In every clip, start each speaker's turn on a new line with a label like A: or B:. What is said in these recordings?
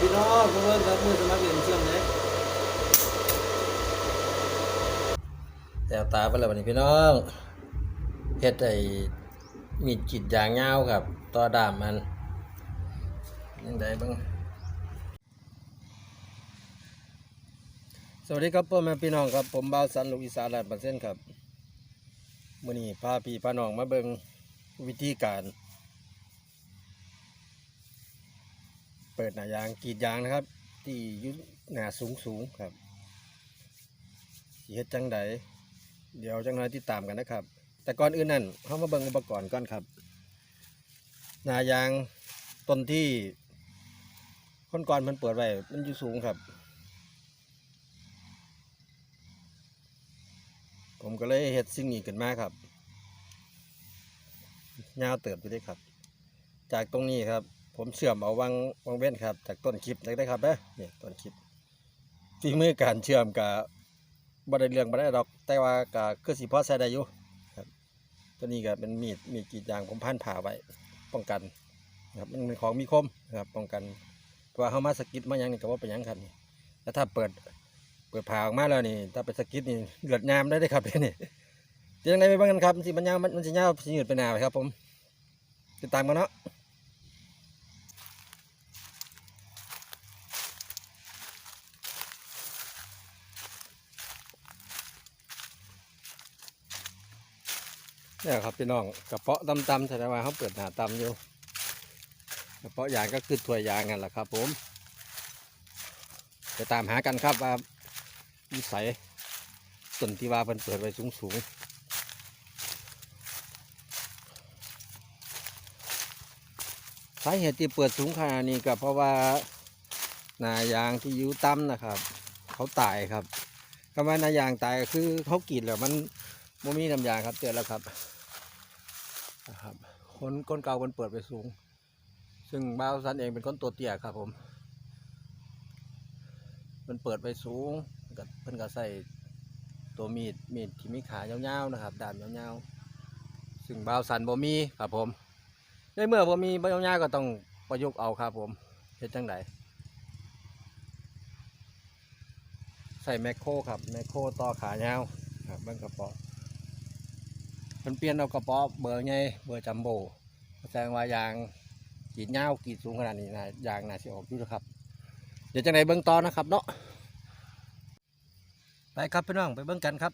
A: พี่น้องเพื่อนครับมือสมัครเรียนเชื่อมเลยแต่ตาไปแล้ววันนี้พี่น้องเฮ็ดไอ้มีดกรีดยางยาครับต่อดามมันยังไงบ้างสวัสดีครับพ่อแม่พี่น้องครับ ผมบ่าวสันลูกอีสานแลนด์ปเส้นครับมื้อนี้พาพี่พาน้องมาเบิ่งวิธีการ ปิดหน้ายางกรีดยางนะครับ ที่ยุหน้าสูงสูงครับเฮ็ดจังใดเดี๋ยวจังน้อยติดตามกันนะครับ แต่ก่อนอื่นนั่นเข้ามาเบิ่งอุปกรณ์ก่อนครับหน้ายางต้นที่คนก่อนมันเปิดไว้มันอยู่สูงครับ ผมก็เลยเฮ็ดสิ่งนี้ขึ้นมาครับยาวเติบอยู่เด้ครับ จากตรงนี้ครับ ผมเชื่อมเอาวังวังเว้นครับ จากต้นคลิปได้ได้ครับเด้อนี่ต้นคลิปฝีมือการเชื่อมกับบ่ไดเรื่องบ่ได้ดอก แต่ว่าก็คือสิพอใช้ได้อยู่ครับตัวนี้ก็เป็นมีดมีดกรีดยางผมพันผ่าไว้ป้องกันนะครับมันเป็นของมีคมนะครับป้องกันเพราะว่าเฮามาสกิดมาหยังนี่ก็บ่เป็นหยังครับนี่แล้วถ้าเปิดเปิดผ่าออกมาแล้วนี่ ถ้าไปสกิดนี่เลือดยามได้เลยครับเนี่ยจะยังไงไปบ้างกันครับมันสิมันยาวมันมันสิยาวสิยืดไปหนาไปครับ ผมติดตามกันเนาะ เนี่ยครับพี่น้องกระเพาะตำๆแสดงว่าเขาเปิดหาตำอยู่กระเพาะยางก็คือถ้วยางนั่นแหละครับ ผมไปตามหากันครับว่าวิสัยส่วนที่ว่าเพิ่นเปิดไว้สูงสูงๆสาเหตุที่เปิดสูงขนาดนี้ก็เพราะว่านายางที่อยู่ต่ำนะครับ เขาตายครับคำว่านายางตายก็คือเขากรีดแล้วมันโมมีน้ำยางครับเตือนแล้วครับ นะครับคนก้นเก่าคนเปิดไปสูง ซึ่งบ้าวซันเองเป็นคนตัวเตี้ยครับผมมันเปิดไปสูงกับเพิ่นก็ใส่ตัวมีดมีดที่มีขายาวๆนะครับดามยาวๆซึ่งบ้าวซันบ่มีครับผมในเมื่อบ่มีบ่ยาวๆก็ต้องประยุกต์เอาครับผมเฮ็ดจังไดใส่แมคโครครับแมคโครต่อขายาวครับเบิ่งกระป๋อามันเปลี่ยนเอากระป๋อเบอร์ไงเบอร์จัมโบ้แสดงว่ายางกรีดเงาวกรีดสูงขนาดนี้นะยางน่าสิออกอยู่นะครับ เดี๋ยวจะไหนเบื้องตอนนะครับเนาะไปครับพี่น้องไปเบื้องกันครับ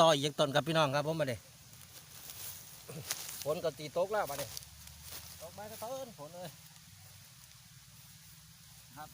A: ต่ออีกต้นครับพี่น้องครับผมมาเด้ฝนก็ตีตกแล้วมาเด้ตกไม้ก็เติ้นฝนเลยครับ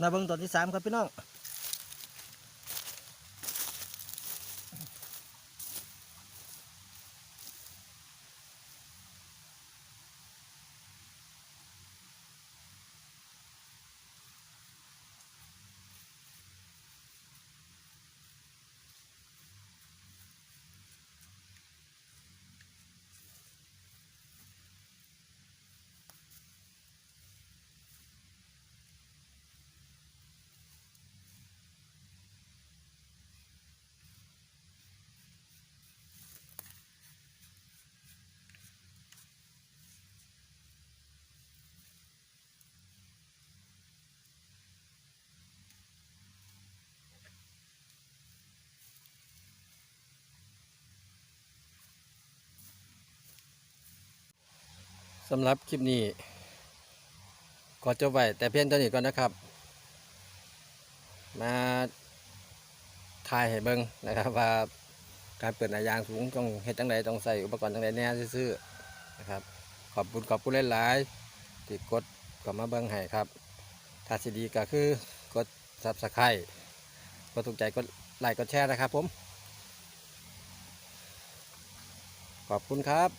A: นะเบิ่งต้นที่สามครับพี่น้องำหรับคลิปนี้ก็จบไว้แต่เพียงเท่านี้ก่อนนะครับ มาถ่ายให้เบิ่งนะครับว่าการเปิดหนายางสูงต้องเฮ็ดจังไดต้องใส่อุปกรณ์จังไดแน่ซื่อๆนะครับ ขอบคุณขอบคุณหลายๆที่กดก็มาเบิ่งให้ครับ ถ้าสิดีก็คือกด Subscribe กดถูกใจกดไลค์กดแชร์นะครับผม ขอบคุณครับ